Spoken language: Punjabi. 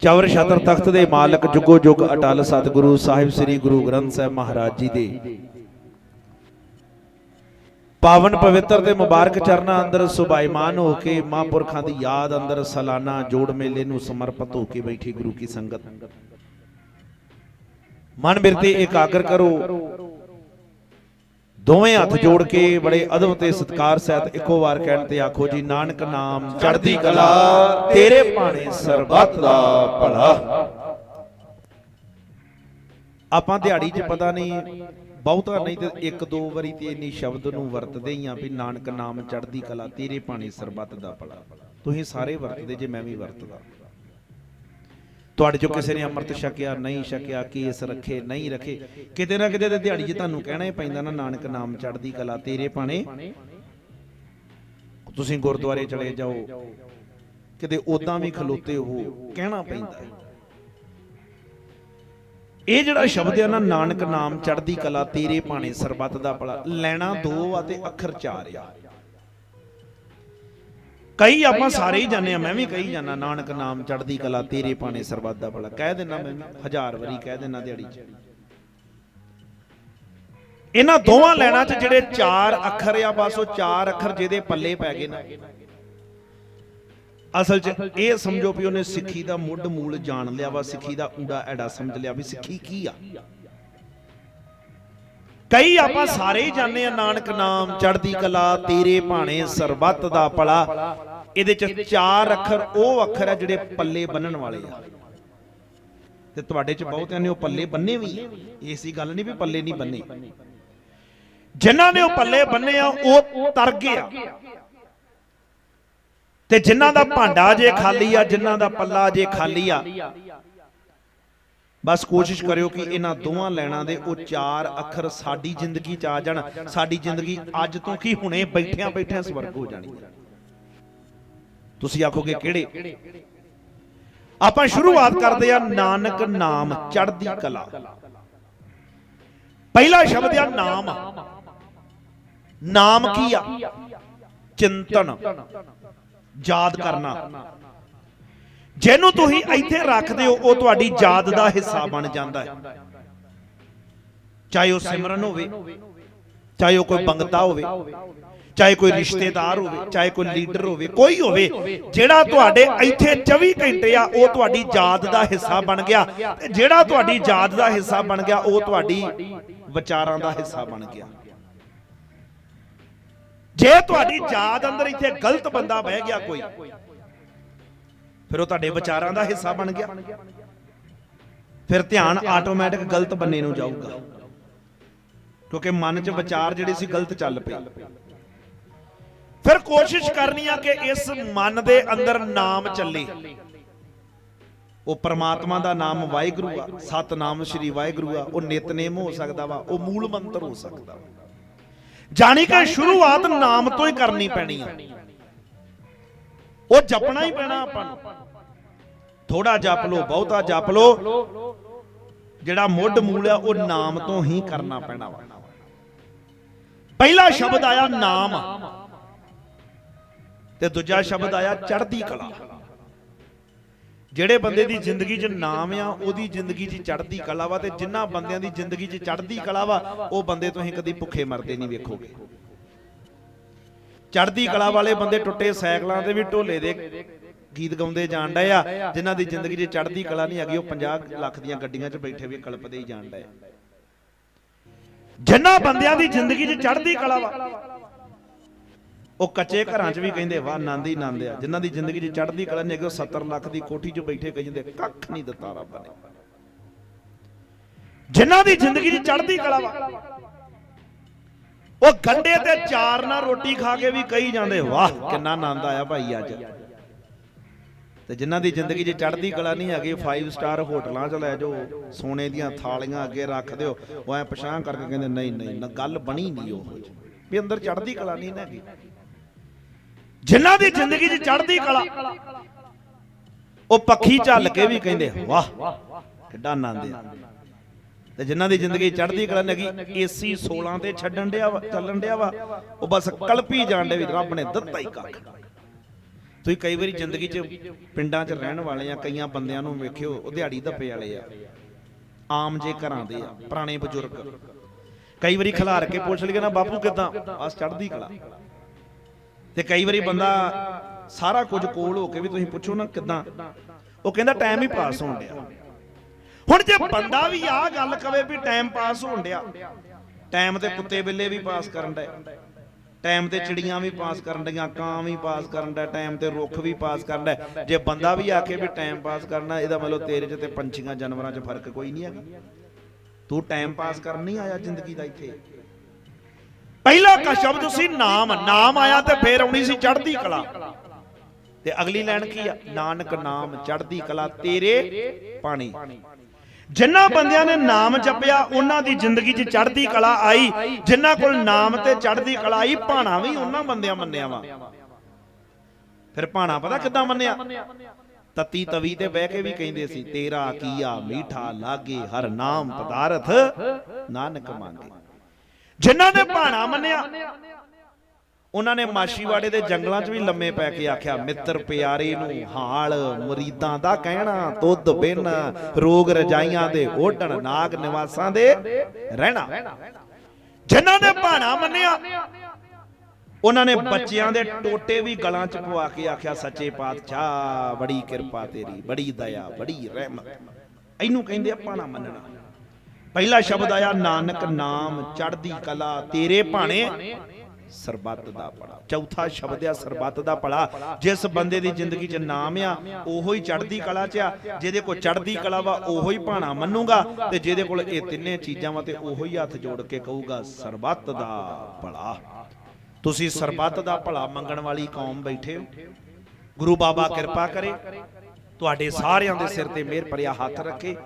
ਚਵਰ ਛਤਰ ਤਖਤ ਦੇ ਮਾਲਕ ਜੁਗੋ ਜੁਗ ਅਟਲ ਸਤਿਗੁਰੂ ਸਾਹਿਬ ਸ੍ਰੀ ਗੁਰੂ ਗ੍ਰੰਥ ਸਾਹਿਬ ਮਹਾਰਾਜ ਜੀ ਦੇ। ਪਾਵਨ ਪਵਿੱਤਰ ਤੇ ਮੁਬਾਰਕ ਚਰਨਾਂ ਅੰਦਰ ਸੁਭਾਈਮਾਨ ਹੋ ਕੇ ਮਹਾਂਪੁਰਖਾਂ ਦੀ ਯਾਦ ਅੰਦਰ ਸਾਲਾਨਾ ਜੋੜ ਮੇਲੇ ਨੂੰ ਸਮਰਪਿਤ ਹੋ ਕੇ ਬੈਠੀ ਗੁਰੂ ਕੀ ਸੰਗਤ। ਮਨ ਬਿਰਤੇ ਇਕਾਗਰ ਕਰੋ। ਦੋਵੇਂ ਹੱਥ ਜੋੜ ਕੇ ਬੜੇ ਅਦਬ ਤੇ ਸਤਕਾਰ ਸਹਿਤ ਇੱਕੋ ਵਾਰ ਕਹਿਣ ਤੇ ਆਖੋ ਜੀ ਨਾਨਕ ਨਾਮ ਚੜ੍ਹਦੀ ਕਲਾ ਤੇਰੇ ਭਾਣੇ ਸਰਬੱਤ ਦਾ ਭਲਾ। ਆਪਾਂ ਦਿਹਾੜੀ 'ਚ ਪਤਾ ਨਹੀਂ ਬਹੁਤਾ ਨਹੀਂ ਤੇ ਇੱਕ ਦੋ ਵਾਰੀ ਤੇ ਇੰਨੀ ਸ਼ਬਦ ਨੂੰ ਵਰਤਦੇ ਹੀ ਆ ਵੀ ਨਾਨਕ ਨਾਮ ਚੜ੍ਹਦੀ ਕਲਾ ਤੇਰੇ ਭਾਣੇ ਸਰਬੱਤ ਦਾ। ਭਲਾ ਤੁਸੀਂ ਸਾਰੇ ਵਰਤਦੇ ਜੇ ਮੈਂ ਵੀ ਵਰਤਦਾ। ਤੁਹਾਡੇ ਚੋਂ ਕਿਸੇ ਨੇ ਅੰਮ੍ਰਿਤ ਛਕਿਆ ਨਹੀਂ ਛਕਿਆ ਕੇਸ ਰੱਖੇ ਨਹੀਂ ਰੱਖੇ। ਕਿਤੇ ਨਾ ਕਿਤੇ ਤੇ ਦਿਹਾੜੀ 'ਚ ਤੁਹਾਨੂੰ ਕਹਿਣਾ ਹੀ ਪੈਂਦਾ ਨਾ ਨਾਨਕ ਨਾਮ ਚੜ੍ਹਦੀ ਕਲਾ ਤੇਰੇ ਭਾਣੇ। ਤੁਸੀਂ ਗੁਰਦੁਆਰੇ ਚਲੇ ਜਾਓ। ਕਿਤੇ ਉਦਾਂ ਵੀ ਖਲੋਤੇ ਹੋ ਕਹਿਣਾ ਪੈਂਦਾ। ਇਹ ਜਿਹੜਾ ਸ਼ਬਦ ਹੈ ਨਾ ਨਾਨਕ ਨਾਮ ਚੜ੍ਹਦੀ ਕਲਾ ਤੇਰੇ ਭਾਣੇ ਸਰਬੱਤ ਦਾ ਭਲਾ। ਲੈਣਾ ਦੋ ਆ ਤੇ ਅੱਖਰ ਚਾਰ ਆ ਕਈ ਆਪਾਂ ਸਾਰੇ ਹੀ ਜਾਣਦੇ ਆ ਮੈਂ ਵੀ ਕਹੀ ਜਾਣਾ ਨਾਨਕ ਨਾਮ ਚੜ੍ਹਦੀ ਕਲਾ ਤੇਰੇ ਭਾਣੇ ਸਰਬੱਤ ਦਾ ਭਲਾ ਕਹਿ ਦੇਣਾ ਮੈਂ ਹਜ਼ਾਰ ਵਾਰੀ ਕਹਿ ਦੇਣਾ ਦਿਹਾੜੀ 'ਚ। ਇਹਨਾਂ ਦੋਵਾਂ ਲੈਣਾ 'ਚ ਜਿਹੜੇ ਚਾਰ ਅੱਖਰ ਆ ਬਸ ਉਹ ਚਾਰ ਅੱਖਰ ਜਿਹਦੇ ਪੱਲੇ ਪੈ ਗਏ ਨਾ। ਅਸਲ 'ਚ ਇਹ ਸਮਝੋ ਵੀ ਉਹਨੇ ਸਿੱਖੀ ਦਾ ਮੁੱਢ ਮੂਲ ਜਾਣ ਲਿਆ ਵਾ ਸਿੱਖੀ ਦਾ ਊੜਾ ਐੜਾ ਸਮਝ ਲਿਆ ਵੀ ਸਿੱਖੀ ਕੀ ਆ? ਕਈ ਆਪਾਂ ਸਾਰੇ ਹੀ ਜਾਣਦੇ ਆ ਨਾਨਕ ਨਾਮ ਚੜ੍ਹਦੀ ਕਲਾ ਤੇਰੇ ਭਾਣੇ ਸਰਬੱਤ ਦਾ ਭਲਾ। ਇਹਦੇ 'ਚ ਚਾਰ ਅੱਖਰ ਉਹ ਅੱਖਰ ਆ ਜਿਹੜੇ ਪੱਲੇ ਬੰਨਣ ਵਾਲੇ ਆ। ਤੇ ਤੁਹਾਡੇ 'ਚ ਬਹੁਤਿਆਂ ਨੇ ਉਹ ਪੱਲੇ ਬੰਨੇ ਵੀ। ਐਸੀ ਗੱਲ ਨਹੀਂ ਵੀ ਪੱਲੇ ਨਹੀਂ ਬੰਨੇ। ਜਿਨ੍ਹਾਂ ਨੇ ਉਹ ਪੱਲੇ ਬੰਨੇ ਆ ਉਹ ਤਰ ਗਏ ਆ। ਤੇ ਜਿਨ੍ਹਾਂ ਦਾ ਭਾਂਡਾ ਜੇ ਖਾਲੀ ਆ ਜਿਨ੍ਹਾਂ ਦਾ ਪੱਲਾ ਜੇ ਖਾਲੀ ਆ। ਬਸ ਕੋਸ਼ਿਸ਼ ਕਰਿਓ ਕਿ ਇਹਨਾਂ ਦੋਵਾਂ ਲੈਣਾ ਦੇ ਉਹ ਚਾਰ ਅੱਖਰ ਸਾਡੀ ਜ਼ਿੰਦਗੀ ਚ ਆ ਜਾਣ। ਸਾਡੀ ਜ਼ਿੰਦਗੀ ਅੱਜ ਤੋਂ ਕੀ ਹੁਣੇ ਬੈਠਿਆਂ ਬੈਠਿਆਂ ਸਵਰਗ ਹੋ ਜਾਣੀ। ਤੁਸੀਂ ਆਖੋਗੇ ਕਿਹੜੇ? ਆਪਾਂ ਸ਼ੁਰੂਆਤ ਕਰਦੇ ਆ ਨਾਨਕ ਨਾਮ ਚੜ੍ਹਦੀ ਕਲਾ। ਪਹਿਲਾ ਸ਼ਬਦ ਆ ਨਾਮ। ਨਾਮ। ਕੀ ਆ? ਚਿੰਤਨ। ਯਾਦ ਕਰਨਾ। ਜਿਹਨੂੰ ਤੁਸੀਂ ਇੱਥੇ ਰੱਖਦੇ ਹੋ ਉਹ ਤੁਹਾਡੀ ਯਾਦ ਦਾ ਹਿੱਸਾ ਬਣ ਜਾਂਦਾ ਹੈ। ਚਾਹੇ ਉਹ ਸਿਮਰਨ ਹੋਵੇ ਚਾਹੇ ਉਹ ਕੋਈ ਬੰਗਤਾ ਹੋਵੇ ਚਾਹੇ ਕੋਈ ਰਿਸ਼ਤੇਦਾਰ ਹੋਵੇ ਚਾਹੇ ਕੋਈ ਲੀਡਰ ਹੋਵੇ ਕੋਈ ਹੋਵੇ ਜਿਹੜਾ ਤੁਹਾਡੇ ਇੱਥੇ 24 ਘੰਟੇ ਆ ਉਹ ਤੁਹਾਡੀ ਯਾਦ ਦਾ ਹਿੱਸਾ ਬਣ ਗਿਆ। ਤੇ ਜਿਹੜਾ ਤੁਹਾਡੀ ਯਾਦ ਦਾ ਹਿੱਸਾ ਬਣ ਗਿਆ ਉਹ ਤੁਹਾਡੀ ਵਿਚਾਰਾਂ ਦਾ ਹਿੱਸਾ ਬਣ ਗਿਆ। ਜੇ ਤੁਹਾਡੀ ਯਾਦ ਅੰਦਰ ਇੱਥੇ ਗਲਤ ਬੰਦਾ ਬਹਿ ਗਿਆ ਕੋਈ ਫਿਰ ਉਹ ਤੁਹਾਡੇ ਵਿਚਾਰਾਂ ਦਾ ਹਿੱਸਾ ਬਣ ਗਿਆ। ਫਿਰ ਧਿਆਨ ਆਟੋਮੈਟਿਕ ਗਲਤ ਬੰਨੇ ਨੂੰ ਜਾਊਗਾ। ਕਿਉਂਕਿ ਮਨ 'ਚ ਵਿਚਾਰ ਜਿਹੜੇ ਸੀ ਗਲਤ ਚੱਲ ਪਏ। ਫਿਰ ਕੋਸ਼ਿਸ਼ ਕਰਨੀ ਆ ਕਿ ਇਸ ਮਨ ਦੇ ਅੰਦਰ ਨਾਮ ਚੱਲੇ। ਉਹ ਪ੍ਰਮਾਤਮਾ ਦਾ ਨਾਮ ਵਾਹਿਗੁਰੂ ਆ। ਸਤਨਾਮ ਸ੍ਰੀ ਵਾਹਿਗੁਰੂ ਆ। ਉਹ ਨਿਤਨੇਮ ਹੋ ਸਕਦਾ ਵਾ। ਉਹ ਮੂਲ ਮੰਤਰ ਹੋ ਸਕਦਾ ਵਾ। ਜਾਣੀ ਕਿ ਸ਼ੁਰੂਆਤ ਨਾਮ ਤੋਂ ਹੀ ਕਰਨੀ ਪੈਣੀ ਆ। ਉਹ ਜਪਣਾ ਹੀ ਪੈਣਾ ਆਪਾਂ ਨੂੰ। ਥੋੜਾ ਜਪ ਲੋ ਬਹੁਤਾ ਜਪ ਲੋ ਜਿਹੜਾ ਮੁੱਢ ਮੂਲ ਆ, ਉਹ ਨਾਮ ਤੋਂ ਹੀ ਕਰਨਾ ਪੈਣਾ ਵਾ। ਪਹਿਲਾ ਸ਼ਬਦ ਆਇਆ ਨਾਮ। ਤੇ ਦੂਜਾ ਸ਼ਬਦ ਆਇਆ ਚੜ੍ਹਦੀ ਕਲਾ। ਜਿਹੜੇ ਬੰਦੇ ਦੀ ਜ਼ਿੰਦਗੀ 'ਚ ਨਾਮ ਆ, ਉਹਦੀ ਜ਼ਿੰਦਗੀ 'ਚ ਚੜ੍ਹਦੀ ਕਲਾ ਵਾ, ਤੇ ਜਿਨ੍ਹਾਂ ਬੰਦਿਆਂ ਦੀ ਜ਼ਿੰਦਗੀ 'ਚ ਚੜ੍ਹਦੀ ਕਲਾ ਵਾ, ਉਹ ਬੰਦੇ ਤੁਸੀਂ ਕਦੀ ਭੁੱਖੇ ਮਰਦੇ ਨਹੀਂ ਵੇਖੋਗੇ। ਚੜ੍ਹਦੀ ਕਲਾ ਵਾਲੇ ਬੰਦੇ ਟੁੱਟੇ ਸਾਈਕਲਾਂ ਤੇ ਵੀ ਢੋਲੇ ਦੇ ਗੀਤ ਗਾਉਂਦੇ ਜਾਣ ਡਏ ਆ। ਜਿਨ੍ਹਾਂ ਦੀ ਜ਼ਿੰਦਗੀ 'ਚ ਚੜ੍ਹਦੀ ਕਲਾ ਨਹੀਂ ਹੈਗੀ, ਉਹ 50 ਲੱਖ ਦੀਆਂ ਗੱਡੀਆਂ 'ਚ ਬੈਠੇ ਵੀ ਕਲਪਦੇ ਹੀ ਜਾਣ ਡਏ। ਜਿਨ੍ਹਾਂ ਬੰਦਿਆਂ ਦੀ ਜ਼ਿੰਦਗੀ 'ਚ ਚੜ੍ਹਦੀ ਕਲਾ ਵਾ, ਉਹ ਕੱਚੇ ਘਰਾਂ 'ਚ ਵੀ ਕਹਿੰਦੇ, ਵਾਹ ਆਨੰਦ ਹੀ ਆਨੰਦ ਆ ਜਿਨ੍ਹਾਂ ਦੀ ਜ਼ਿੰਦਗੀ 'ਚ ਚੜ੍ਹਦੀ ਕਲਾ ਨਹੀਂ ਹੈਗੀ, ਉਹ 70 ਲੱਖ ਦੀ ਕੋਠੀ 'ਚ ਬੈਠੇ ਕਹੀ ਜਾਂਦੇ, ਕੱਖ ਨਹੀਂ ਦਿੱਤਾ ਰੱਬ ਨੇ। ਜਿਨ੍ਹਾਂ ਦੀ ਜ਼ਿੰਦਗੀ 'ਚ ਚੜ੍ਹਦੀ ਕਲਾ ਵਾ ਉਹ ਗੰਡੇ ਤੇ ਚਾਰ ਨਾਲ ਰੋਟੀ ਖਾ ਕੇ ਵੀ ਕਹੀ ਜਾਂਦੇ ਵਾਹ ਕਿੰਨਾ ਆਨੰਦ ਆਇਆ ਭਾਈ ਅੱਜ। ਤੇ ਜਿਨ੍ਹਾਂ ਦੀ ਜ਼ਿੰਦਗੀ 'ਚ ਚੜ੍ਹਦੀ ਕਲਾ ਨਹੀਂ ਹੈਗੀ 5 ਸਟਾਰ ਹੋਟਲਾਂ 'ਚ ਲੈ ਜਾਓ ਸੋਨੇ ਦੀਆਂ ਥਾਲੀਆਂ ਅੱਗੇ ਰੱਖ ਦਿਓ ਉਹ ਐ ਪਛਾਣ ਕਰਕੇ ਕਹਿੰਦੇ ਨਹੀਂ ਨਹੀਂ ਗੱਲ ਬਣੀ ਨਹੀਂ ਉਹ। ਵੀ ਅੰਦਰ ਚੜ੍ਹਦੀ ਕਲਾ ਨਹੀਂ ਨਾ ਹੈਗੀ। ਜਿਨ੍ਹਾਂ ਦੀ ਜ਼ਿੰਦਗੀ 'ਚ ਚੜ੍ਹਦੀ ਕਲਾ ਉਹ ਪੱਖੀ ਝੱਲ ਕੇ ਵੀ ਕਹਿੰਦੇ ਵਾਹ ਕਿੱਡਾ ਆਨੰਦ ਆ। ਤੇ ਜਿਨ੍ਹਾਂ ਦੀ ਜ਼ਿੰਦਗੀ ਚੜ੍ਹਦੀ ਕਲਾ ਨਹੀਂ ਹੈਗੀ ਏਸੀ 16 ਤੇ ਛੱਡਣ ਡਿਆ ਵਾ ਚੱਲਣ ਡਿਆ ਵਾ। ਉਹ ਬਸ ਕਲਪੀ ਜਾਣ ਡੇ ਵੀ ਰੱਬ ਨੇ ਦਿੱਤਾ ਹੀ ਕੱਖ। ਤੁਸੀਂ ਕਈ ਵਾਰੀ ਜ਼ਿੰਦਗੀ 'ਚ ਪਿੰਡਾਂ 'ਚ ਰਹਿਣ ਵਾਲੇ ਆ ਕਈਆਂ ਬੰਦਿਆਂ ਨੂੰ ਵੇਖਿਓ ਉਹ ਦਿਹਾੜੀ ਧੱਪੇ ਵਾਲੇ ਆ। ਆਮ ਜੇ ਘਰਾਂ ਦੇ ਆ ਪੁਰਾਣੇ ਬਜ਼ੁਰਗ। ਕਈ ਵਾਰੀ ਖਿਲਾਰ ਕੇ ਪੁੱਛ ਲਈਏ ਨਾ ਬਾਪੂ ਕਿਦਾਂ? ਬਸ ਚੜ੍ਹਦੀ ਕਲਾ। ਤੇ ਕਈ ਵਾਰੀ ਬੰਦਾ ਸਾਰਾ ਕੁਝ ਕੋਲ ਹੋ ਕੇ ਵੀ ਤੁਸੀਂ ਪੁੱਛੋ ਨਾ ਕਿਦਾਂ। ਉਹ ਕਹਿੰਦਾ ਟਾਈਮ ਹੀ ਪਾਸ ਹੋਣ ਡਿਆ। ਹੁਣ ਜੇ ਬੰਦਾ ਵੀ ਆਹ ਗੱਲ ਕਵੇ ਵੀ ਟਾਈਮ ਪਾਸ ਹੋਣ ਡਿਆ। ਟਾਈਮ ਤੇ ਕੁੱਤੇ ਬਿੱਲੇ ਵੀ ਪਾਸ ਕਰਨ ਡਏ। ਟਾਈਮ ਤੇ ਚਿੜੀਆਂ ਵੀ ਪਾਸ ਕਰਨ ਡੀਆਂ ਕਾਂ ਵੀ ਪਾਸ ਕਰਨ ਦਾ ਟਾਈਮ ਤੇ ਰੁੱਖ ਵੀ ਪਾਸ ਕਰਨ ਦਾ ਜੇ ਬੰਦਾ ਵੀ ਆਕੇ ਵੀ ਟਾਈਮ ਪਾਸ ਕਰਨਾ ਇਹਦਾ ਮਤਲਬ ਤੇਰੇ 'ਚ ਤੇ ਪੰਛੀਆਂ ਜਾਨਵਰਾਂ 'ਚ ਫ਼ਰਕ ਕੋਈ ਨਹੀਂ ਹੈਗਾ। ਤੂੰ ਟਾਈਮ ਪਾਸ ਕਰਨ ਨਹੀਂ ਆਇਆ ਜ਼ਿੰਦਗੀ ਦਾ ਇੱਥੇ। ਪਹਿਲਾ ਕਾ ਸ਼ਬਦ ਸੀ ਨਾਮ। ਨਾਮ। ਆਇਆ ਤੇ ਫੇਰ ਆਉਣੀ ਸੀ ਚੜ੍ਹਦੀ ਕਲਾ। ਤੇ ਅਗਲੀ ਲਾਈਨ ਕੀ ਆ? ਨਾਨਕ ਨਾਮ ਚੜ੍ਹਦੀ ਕਲਾ ਤੇਰੇ ਪਾਣੀ ਜਿਨ੍ਹਾਂ ਬੰਦਿਆਂ ਨੇ ਨਾਮ ਜਪਿਆ ਉਹਨਾਂ ਦੀ ਜ਼ਿੰਦਗੀ 'ਚ ਚੜ੍ਹਦੀ ਕਲਾ ਆਈ ਜਿਨ੍ਹਾਂ ਕੋਲ ਨਾਮ ਤੇ ਚੜ੍ਹਦੀ ਕਲਾ ਆਈ ਭਾਣਾ ਵੀ ਉਹਨਾਂ ਬੰਦਿਆਂ ਮੰਨਿਆ ਵਾ। ਫਿਰ ਭਾਣਾ ਪਤਾ ਕਿੱਦਾਂ ਮੰਨਿਆ? ਤਤੀ ਤਵੀ ਤੇ ਬਹਿ ਕੇ ਵੀ ਕਹਿੰਦੇ ਸੀ ਤੇਰਾ ਕੀਆ ਮੀਠਾ ਲਾਗੇ ਹਰ ਨਾਮ ਪਦਾਰਥ ਨਾਨਕ ਮੰਗੇ। ਜਿਨ੍ਹਾਂ ਨੇ ਭਾਣਾ ਮੰਨਿਆ ਉਹਨਾਂ ਨੇ ਮਾਸ਼ੀਵਾੜੇ ਦੇ ਜੰਗਲਾਂ 'ਚ ਵੀ ਲੰਮੇ ਪੈ ਕੇ ਆਖਿਆ ਮਿੱਤਰ ਪਿਆਰੇ ਨੂੰ ਹਾਲ ਮੁਰੀਦਾਂ ਦਾ ਕਹਿਣਾ ਤੁਧ ਬਿਨ ਰੋਗ ਰਜਾਈਆਂ ਦੇ ਓਢਣ ਨਾਗ ਨਿਵਾਸਾਂ ਦੇ ਰਹਿਣਾ। ਜਿਨ੍ਹਾਂ ਨੇ ਭਾਣਾ ਮੰਨਿਆ ਉਹਨਾਂ ਨੇ ਬੱਚਿਆਂ ਦੇ ਟੋਟੇ ਵੀ ਗਲਾਂ 'ਚ ਪਵਾ ਕੇ ਆਖਿਆ ਸੱਚੇ ਪਾਤਸ਼ਾਹ ਬੜੀ ਕਿਰਪਾ ਤੇਰੀ ਬੜੀ ਦਇਆ ਬੜੀ ਰਹਿਮਤ। ਇਹਨੂੰ ਕਹਿੰਦੇ ਆ ਭਾਣਾ ਮੰਨਣਾ। ਪਹਿਲਾ ਸ਼ਬਦ ਆਇਆ ਨਾਨਕ ਨਾਮ ਚੜ੍ਹਦੀ ਕਲਾ ਤੇਰੇ ਭਾਣੇ। ਸਰਬੱਤ ਦਾ ਭਲਾ ਚੌਥਾ ਸ਼ਬਦ ਆ ਸਰਬੱਤ ਦਾ ਭਲਾ ਜਿਸ ਬੰਦੇ ਦੀ ਜ਼ਿੰਦਗੀ 'ਚ ਨਾਮ ਆ, ਉਹੋ ਹੀ ਚੜ੍ਹਦੀ ਕਲਾ 'ਚ ਆ। ਜਿਹਦੇ ਕੋਲ ਚੜ੍ਹਦੀ ਕਲਾ ਵਾ, ਉਹੋ ਹੀ ਭਾਣਾ ਮੰਨੂਗਾ। ਤੇ ਜਿਹਦੇ ਕੋਲ ਇਹ ਤਿੰਨੇ ਚੀਜ਼ਾਂ ਵਾ, ਤੇ ਉਹੋ ਹੀ ਹੱਥ ਜੋੜ ਕੇ ਕਹੂਗਾ, ਸਰਬੱਤ ਦਾ ਭਲਾ ਤੁਸੀਂ ਸਰਬੱਤ ਦਾ ਭਲਾ ਮੰਗਣ ਵਾਲੀ ਕੌਮ ਬੈਠੇ ਹੋ। ਗੁਰੂ ਬਾਬਾ ਕਿਰਪਾ ਕਰੇ। ਤੁਹਾਡੇ ਸਾਰਿਆਂ ਦੇ ਸਿਰ ਤੇ ਮਿਹਰ ਭਰਿਆ ਹੱਥ ਰੱਖੇ।